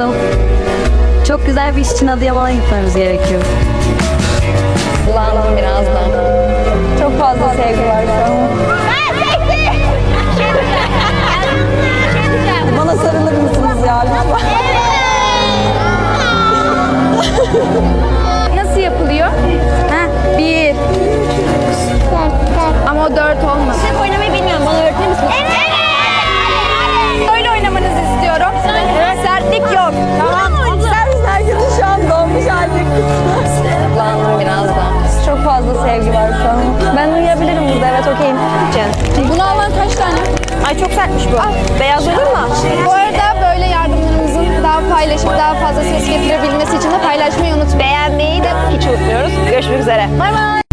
Alo. Çok güzel bir iş için Adıyaman'a gitmemiz gerekiyor. Kullandım biraz da. Çok fazla sevgi var şu an. Bana sarılır mısınız ya lütfen? Nasıl yapılıyor? Ha, bir. Ama o dört olmaz. Şef oynamayı sevgi var şu an. Ben uyuyabilirim burada. Evet okeyim. Bunu alan kaç tane? Ay çok sertmiş bu. Beyaz olur mu? Bu arada böyle yardımlarımızın daha paylaşıp daha fazla ses getirebilmesi için de paylaşmayı unutmayın. Beğenmeyi de hiç unutmuyoruz. Görüşmek üzere. Bay bay.